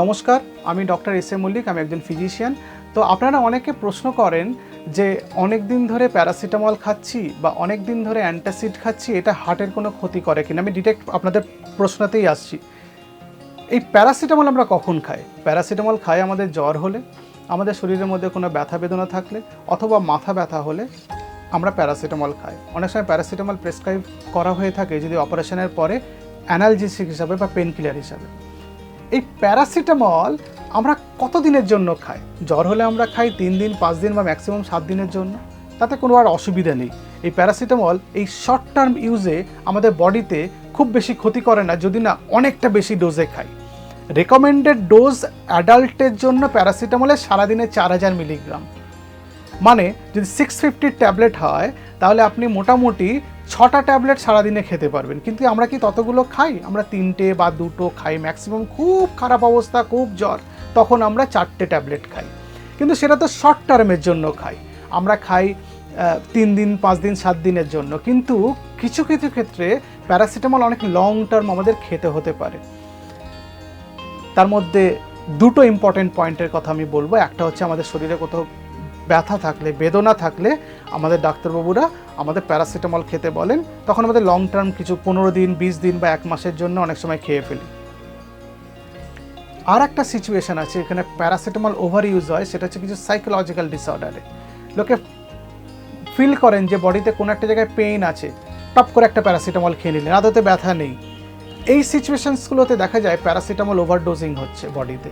নমস্কার, আমি doctor S A Mallick, আমি একজন ফিজিশিয়ান। তো আপনারা অনেকে প্রশ্ন করেন যে অনেক দিন ধরে প্যারাসিটামল খাচ্ছি বা অনেক দিন ধরে অ্যান্টাসিড খাচ্ছি, এটা হার্টের কোনো ক্ষতি করে কিনা? আমি ডিটেক্ট আপনাদের প্রশ্নতেই আসছি। এই প্যারাসিটামল আমরা কখন খাই? প্যারাসিটামল খাই আমাদের জ্বর হলে, আমাদের শরীরের মধ্যে কোনো ব্যথা বেদনা থাকলে অথবা মাথা ব্যথা হলে আমরা প্যারাসিটামল খাই। অনেক সময় প্যারাসিটামল প্রেসক্রাইব করা হয়ে থাকে যদি অপারেশনের পরে অ্যানালজিসিক হিসাবে বা পেন কিলার হিসাবে। এই প্যারাসিটামল আমরা কত দিনের জন্য খাই? জ্বর হলে আমরা খাই তিন দিন, পাঁচ দিন বা ম্যাক্সিমাম সাত দিনের জন্য। তাতে কোনো আর অসুবিধা নেই। এই প্যারাসিটামল এই শর্ট টার্ম ইউজে আমাদের বডিতে খুব বেশি ক্ষতি করে না, যদি না অনেকটা বেশি ডোজে খাই। রেকমেন্ডেড ডোজ অ্যাডাল্টের জন্য প্যারাসিটামলের সারাদিনে চার হাজার মিলিগ্রাম। মানে যদি সিক্স ফিফটির ট্যাবলেট হয়, তাহলে আপনি মোটামুটি ছটা ট্যাবলেট সারাদিনে খেতে পারবেন। কিন্তু আমরা কি ততগুলো খাই? আমরা তিনটে বা দুটো খাই ম্যাক্সিমাম। খুব খারাপ অবস্থা, খুব জ্বর। তখন আমরা চারটে ট্যাবলেট খাই। কিন্তু সেটা তো শর্ট টার্মের জন্য খাই। আমরা খাই তিন দিন, পাঁচ দিন, সাত দিনের জন্য। কিন্তু কিছু কিছু ক্ষেত্রে প্যারাসিটামল অনেক লং টার্ম আমাদের খেতে হতে পারে। তার মধ্যে দুটো ইম্পর্টেন্ট পয়েন্টের কথা আমি বলব। একটা হচ্ছে আমাদের শরীরে কোথাও ব্যথা থাকলে, বেদনা থাকলে আমাদের ডাক্তারবাবুরা আমাদের প্যারাসিটামল খেতে বলেন, তখন আমাদের লং টার্ম কিছু পনেরো দিন, বিশ দিন বা এক মাসের জন্য অনেক সময় খেয়ে ফেলি। আর একটা সিচুয়েশন আছে, এখানে প্যারাসিটামল ওভার ইউজ হয়, সেটা হচ্ছে কিছু সাইকোলজিক্যাল ডিসঅর্ডারে লোকে ফিল করেন যে বডিতে কোনো একটা জায়গায় পেইন আছে, টপ করে একটা প্যারাসিটামল খেয়ে নিলেন, আদতে ব্যথা নেই। এই সিচুয়েশনসগুলোতে দেখা যায় প্যারাসিটামল ওভারডোজিং হচ্ছে বডিতে।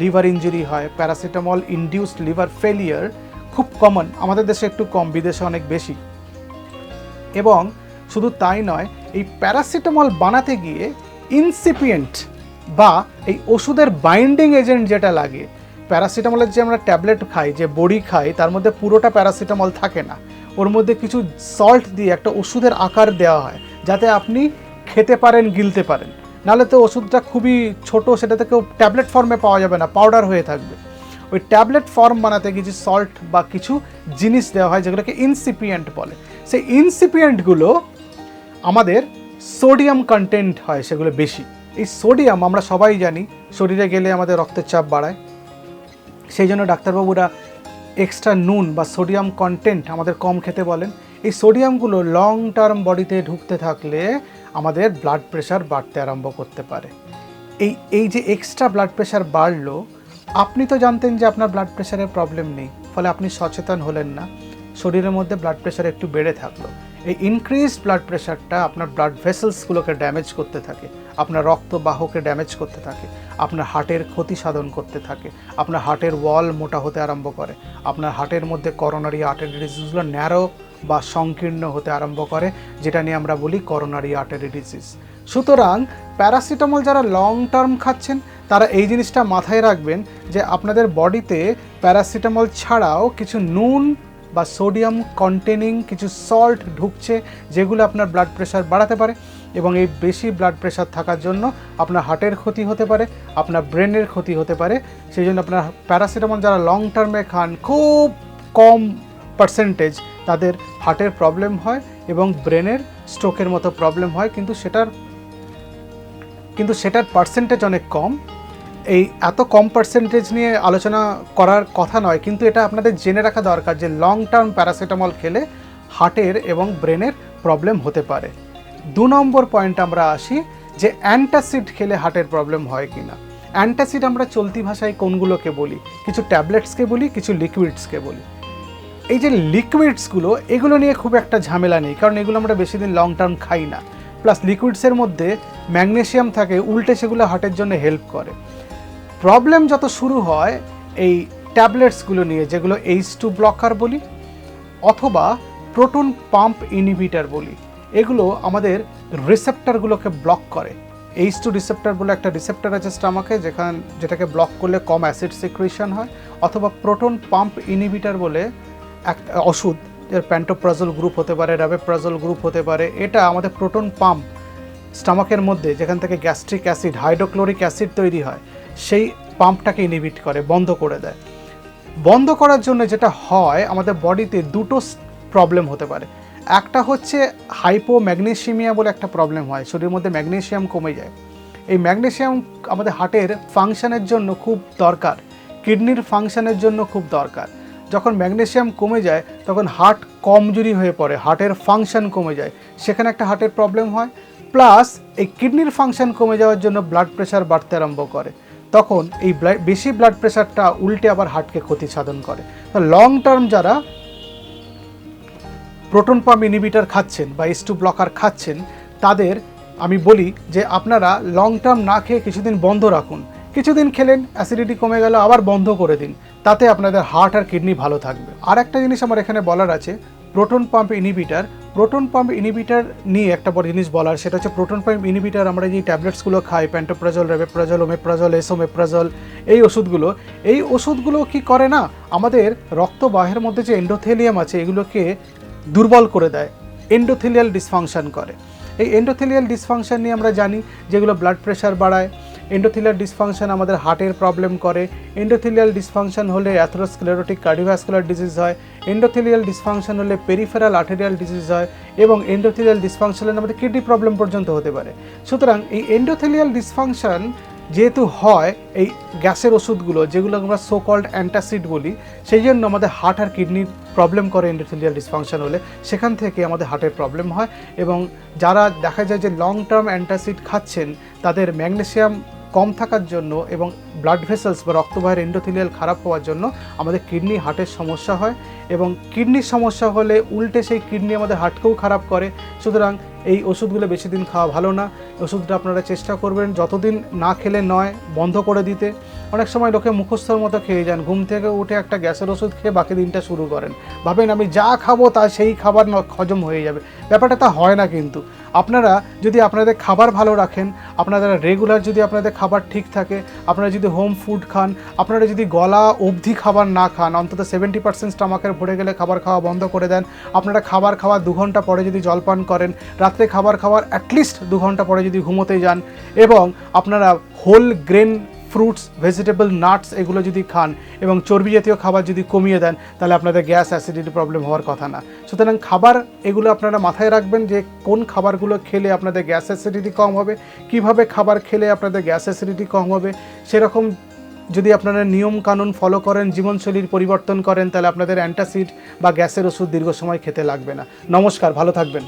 লিভার ইঞ্জুরি হয় প্যারাসিটামল ইনডিউসড লিভার ফেলিয়ার খুব কমন আমাদের দেশে একটু কম, বিদেশে অনেক বেশি। এবং শুধু তাই নয়, এই প্যারাসিটামল বানাতে গিয়ে ইনসিপিয়েন্ট বা এই ওষুধের বাইন্ডিং এজেন্ট যেটা লাগে, প্যারাসিটামলের যে আমরা ট্যাবলেট খাই, যে বড়ি খাই, তার মধ্যে পুরোটা প্যারাসিটামল থাকে না। ওর মধ্যে কিছু সল্ট দিয়ে একটা ওষুধের আকার দেওয়া হয়, যাতে আপনি খেতে পারেন, গিলতে পারেন। নাহলে তো ওষুধটা খুবই ছোট সেটা থেকেও ট্যাবলেট ফর্মে পাওয়া যাবে না পাউডার হয়ে থাকবে। ওই ট্যাবলেট ফর্ম বানাতে কিছু সল্ট বা কিছু জিনিস দেওয়া হয়, যেগুলোকে ইনসিপিয়েন্ট বলে। সেই ইনসিপিয়েন্টগুলো আমাদের সোডিয়াম কন্টেন্ট হয়, সেগুলো বেশি। এই সোডিয়াম আমরা সবাই জানি, শরীরে গেলে আমাদের রক্তের চাপ বাড়ায়। সেই জন্য ডাক্তারবাবুরা এক্সট্রা নুন বা সোডিয়াম কন্টেন্ট আমাদের কম খেতে বলেন। এই সোডিয়ামগুলো লং টার্ম বডিতে ঢুকতে থাকলে আমাদের ব্লাড প্রেশার বাড়তে আরম্ভ করতে পারে। এই এই যে এক্সট্রা ব্লাড প্রেশার বাড়লো আপনি তো জানতেন যে আপনার ব্লাড প্রেশারের প্রবলেম নেই, ফলে আপনি সচেতন হলেন না। শরীরের মধ্যে ব্লাড প্রেশার একটু বেড়ে থাকল। এই ইনক্রিজ ব্লাড প্রেশারটা আপনার ব্লাড ভেসেলসগুলোকে ড্যামেজ করতে থাকে, আপনার রক্ত বাহকে ড্যামেজ করতে থাকে, আপনার হার্টের ক্ষতি সাধন করতে থাকে, আপনার হার্টের ওয়াল মোটা হতে আরম্ভ করে, আপনার হার্টের মধ্যে করোনারি আর্টারি ডিজিজগুলো ন্যারো বা সংকীর্ণ হতে আরম্ভ করে, যেটা নিয়ে আমরা বলি করোনারি আর্টারি ডিজিজ সুতরাং প্যারাসিটামল যারা লং টার্ম খাচ্ছেন তারা এই জিনিসটা মাথায় রাখবেন যে আপনাদের বডিতে প্যারাসিটামল ছাড়াও কিছু নুন বা সোডিয়াম কন্টেনিং কিছু সল্ট ঢুকছে, যেগুলো আপনার ব্লাড প্রেশার বাড়াতে পারে এবং এই বেশি ব্লাড প্রেশার থাকার জন্য আপনার হার্টের ক্ষতি হতে পারে, আপনার ব্রেনের ক্ষতি হতে পারে। সেই জন্য আপনার প্যারাসিটামল যারা লং টার্মে খান, খুব কম পার্সেন্টেজ তাদের হার্টের প্রবলেম হয় এবং ব্রেনের স্ট্রোকের মতো প্রবলেম হয়। কিন্তু সেটার কিন্তু সেটার পার্সেন্টেজ অনেক কম। এই এত কম পার্সেন্টেজ নিয়ে আলোচনা করার কথা নয়, কিন্তু এটা আপনাদের জেনে রাখা দরকার যে লং টার্ম প্যারাসিটামল খেলে হার্টের এবং ব্রেনের প্রবলেম হতে পারে। দু নম্বর পয়েন্ট আমরা আসি যে অ্যান্টাসিড খেলে হার্টের প্রবলেম হয় কি না অ্যান্টাসিড আমরা চলতি ভাষায় কোনগুলোকে বলি? কিছু ট্যাবলেটসকে বলি, কিছু লিকুইডসকে বলি। এই যে লিকুইডসগুলো এগুলো নিয়ে খুব একটা ঝামেলা নেই, কারণ এগুলো আমরা বেশি দিন লং টার্ম খাই না। প্লাস লিকুইডসের মধ্যে ম্যাগনেশিয়াম থাকে, উল্টে সেগুলো হার্টের জন্য হেল্প করে। প্রবলেম যত শুরু হয়, এই ট্যাবলেটসগুলো নিয়ে, যেগুলো এইচ টু ব্লকার বলি, অথবা প্রোটন পাম্প ইনহিবিটার বলি, এগুলো আমাদের রিসেপ্টারগুলোকে ব্লক করে। এইচ টু রিসেপ্টার বলে একটা রিসেপ্টার আছে স্টামাকে যেখান, যেটাকে ব্লক করলে কম অ্যাসিড সিক্রেশন হয়, অথবা প্রোটন পাম্প ইনহিবিটার বলে এক ওষুধ প্যান্টোপ্রাজল গ্রুপ হতে পারে রাবেপ্রাজল গ্রুপ হতে পারে, এটা আমাদের প্রোটন পাম্প স্টামাকের মধ্যে, যেখান থেকে গ্যাস্ট্রিক অ্যাসিড হাইড্রোক্লোরিক অ্যাসিড তৈরি হয় সেই পাম্পটাকে ইনহিবিট করে, বন্ধ করে দেয়। বন্ধ করার জন্য যেটা হয়, আমাদের বডিতে দুটো প্রবলেম হতে পারে। একটা হচ্ছে হাইপো ম্যাগনেসিমিয়া বলে একটা প্রবলেম হয়, শরীরের মধ্যে ম্যাগনেশিয়াম কমে যায়। এই ম্যাগনেশিয়াম আমাদের হার্টের ফাংশনের জন্য খুব দরকার কিডনির ফাংশনের জন্য খুব দরকার। যখন ম্যাগনেশিয়াম কমে যায়, তখন হার্ট কমজোরি হয়ে পড়ে হার্টের ফাংশন কমে যায়। সেখানে একটা হার্টের প্রবলেম হয়। প্লাস এই কিডনির ফাংশন কমে যাওয়ার জন্য ব্লাড প্রেশার বাড়তে আরম্ভ করে। তখন এই বেশি ব্লাড প্রেশারটা উল্টে আবার হার্টকে ক্ষতি সাধন করে। লং টার্ম যারা প্রোটন পাম্প ইনহিবিটার খাচ্ছেন বা এস টু ব্লকার খাচ্ছেন, তাদের আমি বলি যে আপনারা লং টার্ম না খেয়ে কিছুদিন বন্ধ রাখুন। কিছুদিন খেলেন অ্যাসিডিটি কমে গেল, আবার বন্ধ করে দিন। তাতে আপনাদের হার্ট আর কিডনি ভালো থাকবে। আর একটা জিনিস আমার এখানে বলার আছে proton pump inhibitor proton pump inhibitor নিয়ে একটা বড় জিনিস বলার, সেটা হচ্ছে প্রোটন পাম্প ইনহিবিটার আমরা যে ট্যাবলেটসগুলো খাই প্যান্টোপ্রাজল রেবেপ্রাজল ওমেপ্রাজল এসোমেপ্রাজল এই ওষুধগুলো এই ওষুধগুলো কি করে না? আমাদের রক্তবাহের মধ্যে যে এন্ডোথেলিয়াম আছে, এগুলোকে দুর্বল করে দেয় এন্ডোথেলিয়াল ডিসফাংশন করে। এই এন্ডোথেলিয়াল ডিসফাংশন নিয়ে আমরা জানি, যেগুলো ব্লাড প্রেশার বাড়ায় এন্ডোথেলিয়াল ডিসফাংশন আমাদের হার্টের প্রবলেম করে। এন্ডোথেলিয়াল ডিসফাংশন হলে অ্যাথ্রোস্ক্লেরোটিক কার্ডিওভাস্কুলার ডিজিজ হয়। এন্ডোথেলিয়াল ডিসফাংশন হলে পেরিফেরাল আর্টেরিয়াল ডিজিজ হয় এবং এন্ডোথেলিয়াল ডিসফাংশন হলে আমাদের কিডনি প্রবলেম পর্যন্ত হতে পারে। সুতরাং এই এন্ডোথেলিয়াল ডিসফাংশন যেহেতু হয়, এই গ্যাসের ওষুধগুলো যেগুলো আমরা সো কল্ড অ্যান্টাসিড বলি, সেই জন্য আমাদের হার্ট আর কিডনির প্রবলেম করে এন্ডোথেলিয়াল ডিসফাংশন হলে। সেখান থেকে আমাদের হার্টের প্রবলেম হয় এবং যারা দেখা যায় যে লং টার্ম অ্যান্টাসিড খাচ্ছেন, তাদের ম্যাগনেসিয়াম কম থাকার জন্য এবং ব্লাড ভেসেলস বা রক্তবাহের এন্ডোথেলিয়াল খারাপ হওয়ার জন্য আমাদের কিডনি হার্টের সমস্যা হয় এবং কিডনির সমস্যা হলে উল্টে সেই কিডনি আমাদের হার্টকেও খারাপ করে। সুতরাং এই ওষুধগুলো বেশি দিন খাওয়া ভালো না। ওষুধটা আপনারা চেষ্টা করবেন যতদিন না খেলে নয়, বন্ধ করে দিতে। অনেক সময় লোকে মুখস্থর মতো খেয়ে যান, ঘুম থেকে উঠে একটা গ্যাসের ওষুধ খেয়ে বাকি দিনটা শুরু করেন। ভাবেন আমি যা খাব তা সেই খাবার হজম হয়ে যাবে। ব্যাপারটা তা হয় না কিন্তু। আপনারা যদি আপনাদের খাবার ভালো রাখেন আপনারা রেগুলার যদি আপনাদের খাবার ঠিক থাকে, আপনারা যদি হোম ফুড খান, আপনারা যদি গলা অবধি খাবার না খান, অন্তত সেভেন্টি পার্সেন্ট স্টামাকের ভরে গেলে খাবার খাওয়া বন্ধ করে দেন। আপনারা খাবার খাওয়ার দু ঘণ্টা পরে যদি জলপান করেন, রাত্রে খাবার খাওয়ার অ্যাটলিস্ট দু ঘণ্টা পরে যদি ঘুমোতে যান, এবং আপনারা whole grain fruits vegetable nuts এগুলো যদি খান এবং চর্বি জাতীয় খাবার যদি কমিয়ে দেন, তাহলে আপনাদের গ্যাস অ্যাসিডিটি প্রবলেম হওয়ার কথা না। সুতরাং খাবার এগুলো আপনারা মাথায় রাখবেন যে কোন খাবারগুলো খেলে আপনাদের গ্যাস অ্যাসিডিটি কম হবে, কীভাবে খাবার খেলে আপনাদের গ্যাস অ্যাসিডিটি কম হবে, সেরকম যদি আপনারা নিয়ম কানুন ফলো করেন, জীবনশৈলীর পরিবর্তন করেন, তাহলে আপনাদের অ্যান্টাসিড বা গ্যাসের ওষুধ দীর্ঘ সময় খেতে লাগবে না। নমস্কার, ভালো থাকবেন।